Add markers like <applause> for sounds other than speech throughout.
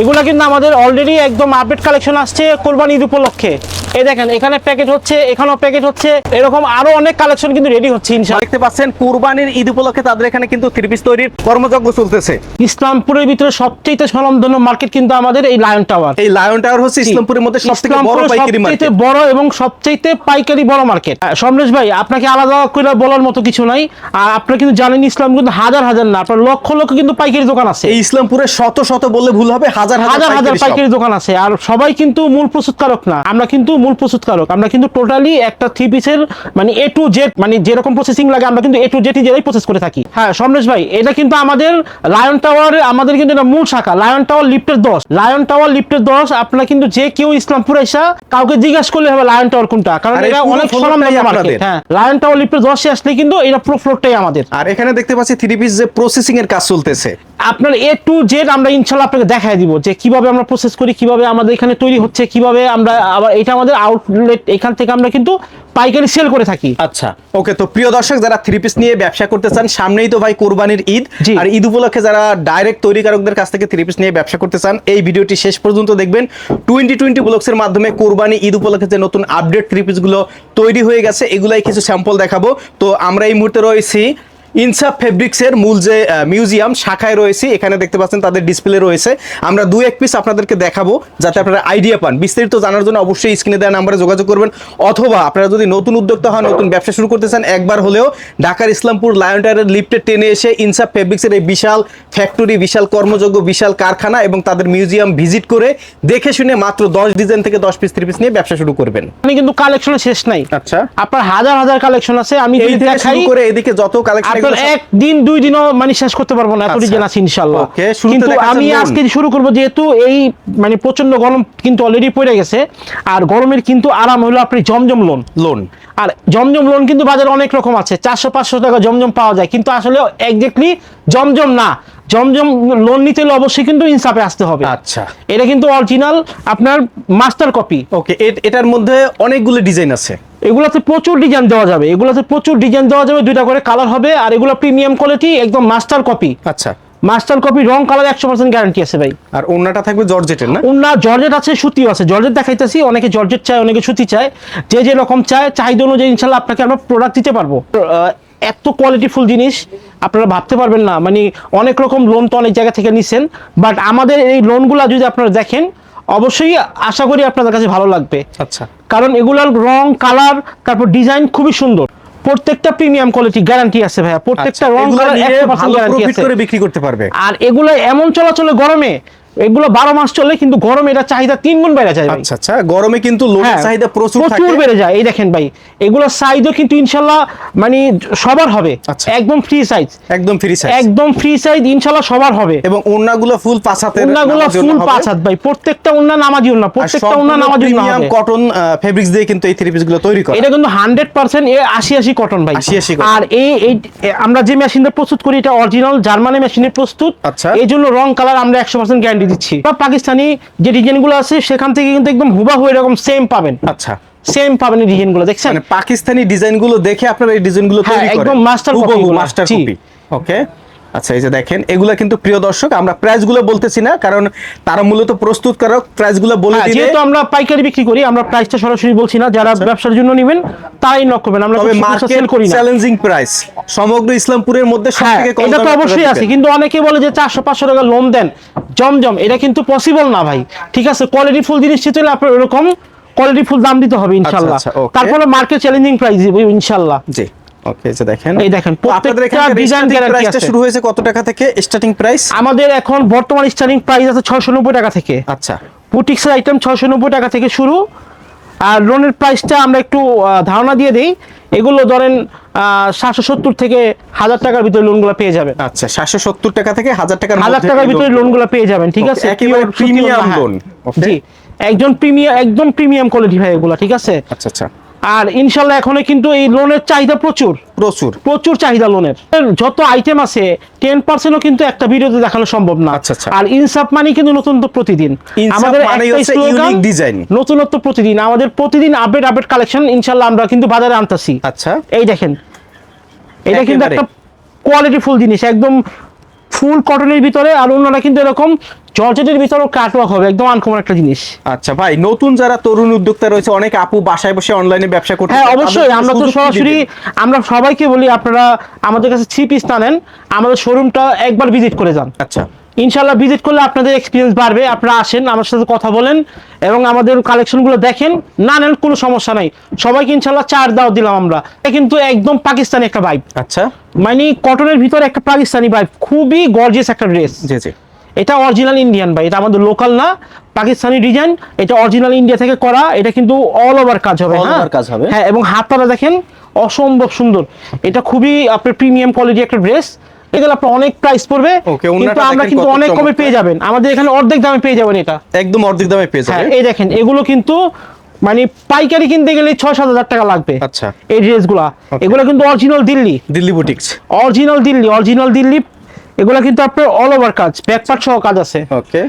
এগুলা কিন্তু আমাদের অলরেডি একদম আপডেট কালেকশন আসছে কোরবানি ঈদ উপলক্ষে। এই দেখেন এখানে প্যাকেট হচ্ছে এখানেও প্যাকেট হচ্ছে। এরকম আরও অনেক কালেকশন কিন্তু রেডি হচ্ছে ইনশাআল্লাহ। দেখতে পাচ্ছেন কুরবানির ঈদ উপলক্ষে তাদের এখানে কিন্তু থ্রি পিস তৈরির কর্মযজ্ঞ চলতেছে। ইসলামপুরের ভিতরে সবচেয়ে স্বনামধন্য মার্কেট কিন্তু আমাদের এই লায়ন টাওয়ার এই লায়ন টাওয়ার হচ্ছে ইসলামপুরের মধ্যে সবথেকে বড় পাইকারি মার্কেট বড় এবং সবচাইতে পাইকারি বড় মার্কেট সমরেশ ভাই আপনাকে আলাদা করে বলার মতো কিছু নাই। আর আপনারা কিন্তু জানেন ইসলাম কিন্তু হাজার হাজার না আপনার লক্ষ লক্ষ কিন্তু পাইকারি দোকান আছে। এই ইসলামপুরের শত শত বললে ভুল হবে হাজার হাজার হাজার পাইকারি পাইকারি দোকান আছে। আর সবাই কিন্তু মূল প্রস্তুতকারক না। আমরা কিন্তু মূল প্রস্তুতকারক। আমরা কিন্তু টোটালি একটা থ্রি পিসের মানে এ টু জেড মানে যেরকম প্রসেসিং লাগে আমরা কিন্তু এ টু জেড জেরাই প্রসেস করে থাকি। হ্যাঁ সমরেশ ভাই এটা কিন্তু আমাদের লায়ন টাওয়ার আমাদের কিন্তু এটা মূল শাখা লায়ন টাওয়ার লিফটের দশ। লায়ন টাওয়ার লিফটের দশ আপনারা কিন্তু যে কেউ ইসলামপুর এসা কাউকে জিজ্ঞাসা করলে হবে লায়ন টাওয়ার কোনটা কারণ এটা অনেক স্বনামধন্য হ্যাঁ লায়ন টাওয়ার লিফটের দশে আসলে কিন্তু এটা পুরো ফ্লোরটাই আমাদের। আর এখানে দেখতে পাচ্ছি থ্রি পিস যে প্রসেসিং এর কাজ চলতেছে। আপনার এ টু জেড আমরা ইনশাল্লাহ আপনাকে দেখাই দিব যে কীভাবে আমরা প্রসেস করি কীভাবে আমাদের এখানে তৈরি হচ্ছে কীভাবে আমরা আবার এটা আমাদের আউটলেট এখান থেকে আমরা কিন্তু পাইকারি সেল করে থাকি। আচ্ছা ওকে তো প্রিয় দর্শক যারা থ্রি পিস নিয়ে ব্যবসা করতে চান সামনেই তো ভাই কোরবানির ঈদ। আর ঈদ উপলক্ষে যারা ডাইরেক্ট তৈরিকারকদের কাছ থেকে থ্রি পিস নিয়ে ব্যবসা করতে চান এই ভিডিওটি শেষ পর্যন্ত দেখবেন। টোয়েন্টি টোয়েন্টি ব্লগসের মাধ্যমে কোরবানি ঈদ উপলক্ষে যে নতুন আপডেট থ্রি পিসগুলো তৈরি হয়ে গেছে এগুলাই কিছু স্যাম্পল দেখাবো। তো আমরা এই মুহূর্তে রয়েছি ইনসাফ ফেব্রিক্সের মূল যে মিউজিয়াম শাখায় রয়েছে এখানে দেখতে পাচ্ছেন তাদের ডিসপ্লে রয়েছে। আমরা দু এক পিস আপনাদেরকে দেখাবো যাতে আপনারা আইডিয়া পান। বিস্তারিত জানার জন্য অবশ্যই স্ক্রিনে দেওয়া নাম্বারে যোগাযোগ করবেন। অথবা আপনারা যদি নতুন উদ্যোক্তা হন নতুন ব্যবসা শুরু করতে চান একবার হলেও ঢাকার ইসলামপুর লায়ন টায়ারের লিফটে টেনে এসে ইনসাফ ফেব্রিক্সের এই বিশাল ফ্যাক্টরি বিশাল কর্মযোগ্য বিশাল কারখানা এবং তাদের মিউজিয়াম ভিজিট করে দেখে শুনে মাত্র দশ ডিজাইন থেকে দশ পিস থ্রি পিস নিয়ে ব্যবসা শুরু করবেন। আমি কিন্তু কালেকশন শেষ নাই। আচ্ছা। আপনার হাজার হাজার কালেকশন আছে আমি দেখাই করে এদিকে যত কালেকশন একদিন দুই দিনও মানে শেষ করতে পারব না এত। ডিজাইন আছে কিন্তু আমি আজকে শুরু করব যেহেতু এই মানে প্রচণ্ড গরম কিন্তু অলরেডি পড়ে গেছে আর গরমের কিন্তু আরাম হলো আপনি জমজম লোন লোন আর জমজম লোন কিন্তু বাজারে অনেক রকম আছে চারশো পাঁচশো টাকা জমজম পাওয়া যায় কিন্তু আসলে একজাক্টলি জমজম না। জমজম লোন নিতে হলে অবশ্যই কিন্তু ইনসাফে আসতে হবে। আচ্ছা। এটা কিন্তু অরিজিনাল আপনার মাস্টার কপি ওকে এটার মধ্যে অনেকগুলো ডিজাইন আছে। এগুলোতে প্রচুর ডিজাইন দেওয়া যাবে। এগুলোতে প্রচুর ডিজাইন দেওয়া যাবে দুইটা করে কালার হবে আর এগুলো প্রিমিয়াম কোয়ালিটি একদম মাস্টার কপি আচ্ছা। মাস্টার কপি রং কালার একশো পার্সেন্ট গ্যারান্টি আছে ভাই। আর ওন্নাটা থাকবে জর্জেটের না? উন্না জর্জেট আছে সুতিও আছে। জর্জেট দেখাইতেছি অনেকে জর্জেট চায় অনেকে সুতি চায়। যে যে রকম চায় চাহিদা অনুযায়ী ইনশাল্লাহ আপনাকে আমরা প্রোডাক্ট দিতে পারব। এত কোয়ালিটিফুল জিনিস আপনারা ভাবতে পারবেন না। মানে অনেক রকম লোন তো অনেক জায়গা থেকে নিছেন বাট আমাদের এই লোনগুলা যদি আপনারা দেখেন অবশ্যই আশা করি আপনাদের কাছে ভালো লাগবে। আচ্ছা। কারণ এগুলার রং কালার তারপর ডিজাইন খুবই সুন্দর। প্রত্যেকটা প্রিমিয়াম কোয়ালিটি গ্যারান্টি আছে ভাইয়া। প্রত্যেকটা রং কালার নিয়ে একশো পার্সেন্ট ভালো গ্যারান্টি আছে। করে বিক্রি করতে পারবে। আর এগুলো এমন চলাচলে গরমে এগুলো বারো মাস চলে কিন্তু গরমে এটা চাহিদা তিন গুণ বেড়ে যায় আচ্ছা আচ্ছা গরমে কিন্তু লোনের হ্যাঁ, চাহিদা প্রচুর প্রচুর বেড়ে যায়। এই দেখেন ভাই এগুলোর সাইজও কিন্তু ইনশাল্লাহ মানে সবার হবে। আচ্ছা। একদম ফ্রি সাইজ একদম ফ্রি সাইজ একদম ফ্রি সাইজ ইনশাল্লাহ সবার হবে। এবং ওন্নাগুলো ফুল পাঁচ হাতের উন্নাগুলো নামাজি ফুল ওন্না পাঁচ হাত ভাই প্রত্যেকটা উন্না নামাজি আর প্রত্যেকটা সম্পূর্ণ নামাজি প্রিমিয়াম হবে। কটন ফেব্রিক্স দিয়ে কিন্তু এই থ্রি পিসগুলো তৈরি করা। এটা কিন্তু হান্ড্রেড পার্সেন্ট আশি আশি কটন ভাই। 80 cotton। আর এই এই আমরা যে মেশিনটা প্রস্তুত করি এটা অরিজিনাল জার্মানি মেশিনে প্রস্তুত। আচ্ছা। এই জন্য রং কালার আমরা একশো পার্সেন্ট গ্যারান্টি দিচ্ছি। বা পাকিস্তানি যে ডিজাইনগুলো আছে সেখান থেকে কিন্তু একদম হুবা হুবাহু এরকম সেম পাবেন। আচ্ছা। সেম পাবেন এই ডিজাইনগুলো দেখছেন? মানে পাকিস্তানি ডিজাইনগুলো দেখে আপনারা এই ডিজাইনগুলো হ্যাঁ, তৈরি করেন। একদম master copy master. Copy okay আচ্ছা এই যে দেখেন এগুলা কিন্তু প্রিয় দর্শক আমরা প্রাইসগুলো বলতেছি না কারণ তারা মূলত প্রস্তুতকারক প্রাইসগুলো বলে হ্যাঁ, দিলে যেহেতু আমরা পাইকারি বিক্রি করি আমরা প্রাইসটা সরাসরি বলছি না যারা ব্যবসার জন্য নেবেন তারাই নক করবেন আমরা তবে সেল মার্কেট করি না। চ্যালেঞ্জিং প্রাইস সমগ্র ইসলামপুরের মধ্যে হ্যাঁ সবথেকে কম এটা তো অবশ্যই আছে কিন্তু অনেকে বলে যে চারশো পাঁচশো টাকা লোন দেন জমজম এটা কিন্তু পসিবল না ভাই। ঠিক আছে কোয়ালিটি ফুল জিনিস নিতে হলে আপনার এরকম কোয়ালিটি ফুল দাম দিতে হবে ইনশাল্লাহ। আচ্ছা, তারপরে মার্কেট চ্যালেঞ্জিং প্রাইস ইনশাল্লাহ। জি। ওকে যে দেখেন। এই দেখেন, প্রত্যেকটা ডিজাইন প্রাইসটা আছে। শুরু হয়েছে কত টাকা থেকে? স্টার্টিং প্রাইস আমাদের এখন বর্তমান স্টার্টিং প্রাইস আছে ছয়শো নব্বই টাকা থেকে। আচ্ছা। বুটিক্সের আইটেম ছয়শো নব্বই টাকা থেকে শুরু। আর লোনের প্রাইসটা আমরা একটু ধারণা দিয়ে দিই। এগুলো ধরেন সাতশো সত্তর থেকে হাজার টাকার ভিতরে লোন লোনগুলো পেয়ে যাবেন। আচ্ছা সাতশো সত্তর টাকা থেকে হাজার টাকার হাজার টাকার ভিতরে loan- লোনগুলো পেয়ে যাবেন ঠিক আছে? একেবারে premium বলব, হ্যাঁ। জি একজন প্রিমিয়াম একদম প্রিমিয়াম কোয়ালিটি ভাই এগুলো ঠিক আছে? আচ্ছা আচ্ছা। আর ইনশাল্লাহ এখন কিন্তু এই লোনের চাহিদা প্রচুর। প্রচুর। প্রচুর চাহিদা লোনের যত আইটেম আছে টেন পার্সেন্টও কিন্তু একটা ভিডিওতে দেখানো সম্ভব না। আচ্ছা, আচ্ছা। আর ইনসাফ মানে কিন্তু নতুন তো প্রতিদিন। আমাদের design। নতুনত্ব প্রতিদিন। আমাদের প্রতিদিন আপডেট আপডেট কালেকশন ইনশাল্লাহ আমরা কিন্তু বাজারে আনতেছি। আচ্ছা। এই দেখেন। এটা কিন্তু একটা কোয়ালিটি ফুল জিনিস। একদম ফুল কটনের ভিতরে আর অন্যরা কিন্তু এরকম জর্জেটের ভিতরেও কাটওয়ার্ক হবে একদম আনকমন একটা জিনিস। আচ্ছা ভাই নতুন যারা তরুণ উদ্যোক্তা রয়েছে অনেক আপু বাসায় বসে অনলাইনে ব্যবসা করতে হ্যাঁ অবশ্যই আমরা তো সরাসরি আমরা সবাইকে বলি আপনারা আমাদের কাছে থ্রি পিস না নেন আমাদের শোরুমটা একবার ভিজিট করে যান। আচ্ছা। ইনশাল্লাহ ভিজিট করলে আপনাদের এক্সপিরিয়েন্স বাড়বে আপনারা আসেন আমার সাথে কথা বলেন এবং আমাদের কালেকশনগুলো দেখেন না নেন কোনো সমস্যা নাই। সবাইকে ইনশাল্লাহ চার দাও দিলাম আমরা। কিন্তু একদম পাকিস্তানি একটা ভাইব আচ্ছা। মানে কটনের ভিতরে একটা পাকিস্তানি ভাইব খুবই গর্জিয়াস একটা ড্রেস জি জি। এটা অরিজিনাল ইন্ডিয়ান ভাই এটা আমাদের লোকাল না পাকিস্তানি ডিজাইন এটা অরিজিনাল ইন্ডিয়া থেকে করা এটা কিন্তু অল ওভার কাজ হবে All হ্যাঁ? কাজ হবে। হ্যাঁ এবং হাতটা দেখেন অসম্ভব সুন্দর। এটা খুবই আপনার প্রিমিয়াম কোয়ালিটি একটা ড্রেস এগুলো আপনার অনেক প্রাইস পড়বে কিন্তু আমরা কিন্তু অনেক কমে পেয়ে যাবেন। আমাদের এখানে অর্ধেক দামে পেয়ে যাবেন এটা। একদম অর্ধেক দামে পেয়ে হ্যাঁ এই দেখেন এগুলো কিন্তু মানে পাইকারি কিনতে গেলে ছয় সাত হাজার টাকা লাগবে আচ্ছা। এই ড্রেসগুলা এগুলো কিন্তু original Delhi. Delhi boutiques original Delhi original Delhi এগুলো কিন্তু আপনার অল ওভার কাজ ব্যাক পার্ট সহ কাজ আছে। ওকে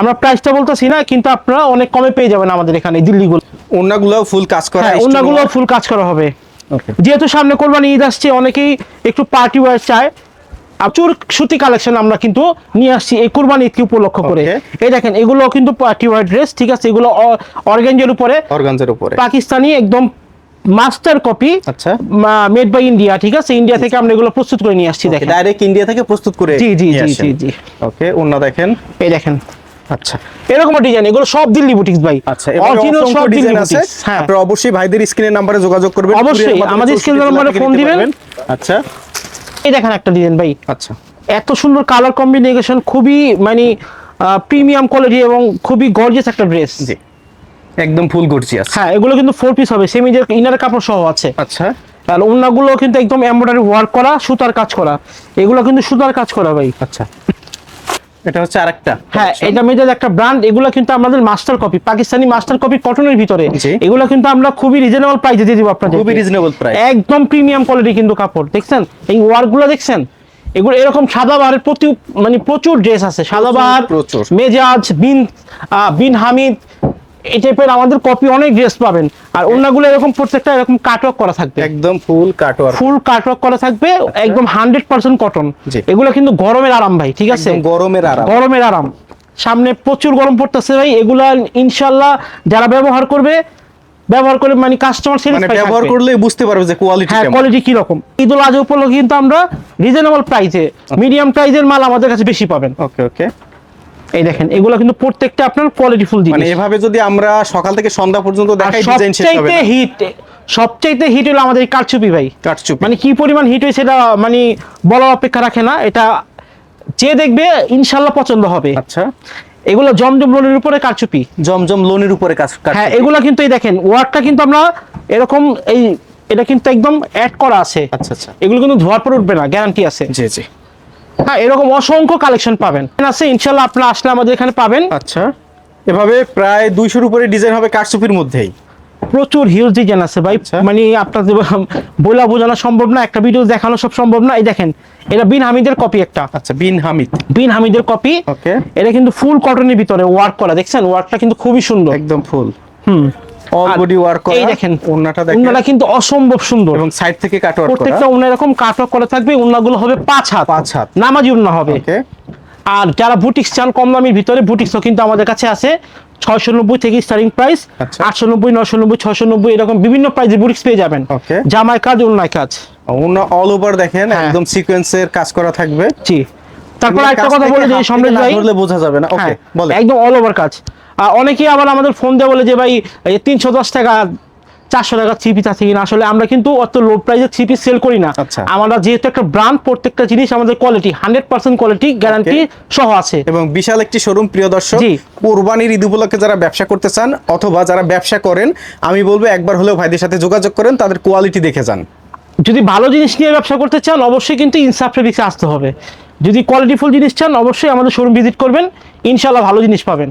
আমরা প্রাইসটা বলতেছি না কিন্তু আপনারা অনেক কমে পেয়ে যাবেন আমাদের এখানে দিল্লিগুলো। ওড়নাগুলো ফুল কাজ করা হ্যাঁ অন্যগুলো ফুল কাজ করা হবে। যেহেতু সামনে কোরবানি ঈদ আসছে অনেকেই একটু পার্টি ওয়্যার চায়। প্রচুর সুতি কালেকশন আমরা কিন্তু নিয়ে আসছি এই কোরবানি ঈদকে উপলক্ষ করে. এই দেখেন এগুলো কিন্তু পার্টি ওয়্যার ড্রেস ঠিক আছে? এগুলো অর্গেঞ্জের উপরে। অর্গানজের উপরে। পাকিস্তানি একদম মাস্টার কপি আচ্ছা। মেড বাই ইন্ডিয়া ঠিক আছে? ইন্ডিয়া থেকে আমরা এগুলো প্রস্তুত করে নিয়ে আসছি দেখেন। ডাইরেক্ট ইন্ডিয়া থেকে প্রস্তুত করে জি, জি, জি, জি, জি। ওকে ওড়না দেখেন। এই দেখেন। আচ্ছা। এরকম ডিজাইন এগুলো সব দিল্লি বুটিক্স ভাই। আচ্ছা অরিজিনাল সব দিল্লি ডিজাইন আছে। বুটিক্স হ্যাঁ অবশ্যই ভাইদের নম্বরে যোগাযোগ করবেন অবশ্যই, আমাদের 64 স্ক্রিনের জেলা নম্বরে ফোন দিবেন। আচ্ছা। এই দেখেন একটা ডিজাইন ভাই। আচ্ছা। এত সুন্দর কালার কম্বিনেশন খুবই মানে প্রিমিয়াম কোয়ালিটি এবং খুবই গর্জিয়াস একটা ড্রেস জি। একদম ফুল গর্জিয়াস হ্যাঁ এগুলো কিন্তু ফোর পিস হবে সেমিজের ইনার কাপড় সহ আছে। আচ্ছা। আর অন্যগুলো কিন্তু একদম এমব্রয়ডারি ওয়ার্ক করা সুতার কাজ করা। এগুলো কিন্তু সুতার কাজ করা ভাই। আচ্ছা। এটা হচ্ছে আরেকটা। হ্যাঁ এটা মেয়েদের একটা ব্র্যান্ড এগুলো কিন্তু আমাদের master copy Pakistani master copy কটনের ভিতরে। এগুলো কিন্তু আমরা খুবই রিজনেবল প্রাইসে দিয়ে দিব আপনাদের খুবই রিজনেবল প্রাইস একদম প্রিমিয়াম কোয়ালিটি কিন্তু কাপড় দেখছেন? এই ওয়ার্কগুলো দেখছেন? এগুলো এরকম সাদাবাহারের প্রতি মানে প্রচুর ড্রেস আছে। সাদাবাহার প্রচুর। মেজাজ বিন বিন হামিদ এই টাইপের আমাদের কপি অনেক ড্রেস পাবেন। আর অন্যগুলো এরকম প্রত্যেকটা এরকম কাটওয়ার্ক করা থাকবে। একদম ফুল কাটওয়ার ফুল কাটওয়ার্ক করা থাকবে একদম হান্ড্রেড পার্সেন্ট কটন এগুলো কিন্তু গরমের আরাম ভাই ঠিক আছে? গরমের আরাম। গরমের আরাম। সামনে প্রচুর গরম পড়তেছে ভাই এগুলা ইনশাল্লাহ যারা ব্যবহার করবে ব্যবহার করে মানে কাস্টমার মানে স্যাটিসফাই ব্যবহার করলে বুঝতে পারবে যে কোয়ালিটি হ্যাঁ কোয়ালিটি কি রকম ঈদুল আজহা উপলক্ষে কিন্তু আমরা রিজনেবল প্রাইসে মিডিয়াম প্রাইসের মাল আমাদের কাছে বেশি পাবেন। ওকে ওকে এই দেখেন এগুলো কিন্তু প্রত্যেকটা আপনার কোয়ালিটি ফুল মানে এভাবে যদি আমরা সকাল থেকে সন্ধ্যা পর্যন্ত দেখাই ডিজাইন শেষ হবে না। হিট সবচাইতে হিট হলো আমাদের কারচুপি ভাই। কাটচুপি মানে কি পরিমাণ হিট হয় সেটা মানে বলার অপেক্ষা রাখে না এটা যে দেখবে ইনশাল্লাহ পছন্দ হবে। আচ্ছা। এগুলো জমজম লোনের উপরে কারচুপি। জমজম লোনের উপরে কাজ হ্যাঁ। এগুলো কিন্তু এই দেখেন ওয়ার্কটা কিন্তু আমরা এরকম এই এটা কিন্তু একদম অ্যাড করা আছে। আচ্ছা আচ্ছা। এগুলো কিন্তু ধোয়ার পর উঠবে না গ্যারান্টি আছে। জি জি। হ্যাঁ এরকম অসংখ্য কালেকশন পাবেন। আছে ইনশাল্লাহ আপনারা আসলে আমাদের এখানে পাবেন। আচ্ছা এভাবে প্রায় দুইশোর উপরে ডিজাইন হবে কাটচুপির মধ্যেই। প্রচুর হিউজ ডিজাইন আছে ভাই। আচ্ছা। মানে আপনাদের <laughs> বলা বোঝানো সম্ভব না একটা ভিডিও দেখানো সব সম্ভব না। এই দেখেন এটা বিন হামিদের কপি একটা। আচ্ছা বিন হামিদ। বিন হামিদের কপি ওকে এটা কিন্তু ফুল কটনের ভিতরে ওয়ার্ক করা দেখছেন? ওয়ার্কটা কিন্তু খুবই সুন্দর। একদম ফুল হুম। অল আর বডি ওয়ার্ক করা এই দেখেন ওন্নাটা দেখেন। উন্নাটা কিন্তু অসম্ভব সুন্দর। এবং সাইড থেকে কাট ওয়ার্ক করা। প্রত্যেকটা উন্না এরকম কাটওয়ার্ক করা থাকবে উন্নাগুলো হবে পাঁচ হাত। পাঁচ হাত। নামাজি উন্না হবে। আর যারা বুটিক্স চান কম দামের ভিতরে বুটিক্সও কিন্তু আমাদের কাছে আছে। ছয়শো নব্বই থেকে স্টার্টিং প্রাইস আচ্ছা। আটশো নব্বই নশো নব্বই ছয়শো নব্বই এরকম বিভিন্ন প্রাইসের বুটিক্স পেয়ে যাবেন. জামাই কাজ উন্নায় কাজ। ওনা অল ওভার দেখেন হ্যাঁ। একদম সিকোয়েন্সের কাজ করা থাকবে। জি। তারপর একটা কথা বলে যে হাত থেকে সম্রাট না ভাই ধরলে বোঝা যাবে না। ওকে হ্যাঁ, বলে একদম অল ওভার কাজ। অনেকেই আবার আমাদের ফোন দিয়ে বলে যে ভাই তিনশো দশ টাকা চারশো টাকা থ্রি পিস আছে কিনা? আসলে আমরা কিন্তু অত লো প্রাইসে থ্রি পিস সেল করি না। আচ্ছা। আমরা যেহেতু একটা ব্র্যান্ড প্রত্যেকটা জিনিস আমাদের quality hundred percent quality guarantee সহ আছে। এবং বিশাল একটি শোরুম প্রিয় দর্শক কোরবানির ঈদ উপলক্ষে যারা ব্যবসা করতে চান অথবা যারা ব্যবসা করেন আমি বলব একবার হলেও ভাইদের সাথে যোগাযোগ করেন তাদের কোয়ালিটি দেখে যান। যদি ভালো জিনিস নিয়ে ব্যবসা করতে চান অবশ্যই কিন্তু ইনসাফ ফেব্রিক্সে আসতে হবে। যদি কোয়ালিটিফুল জিনিস চান অবশ্যই আমাদের শোরুম ভিজিট করবেন। ইনশাল্লাহ ভালো জিনিস পাবেন।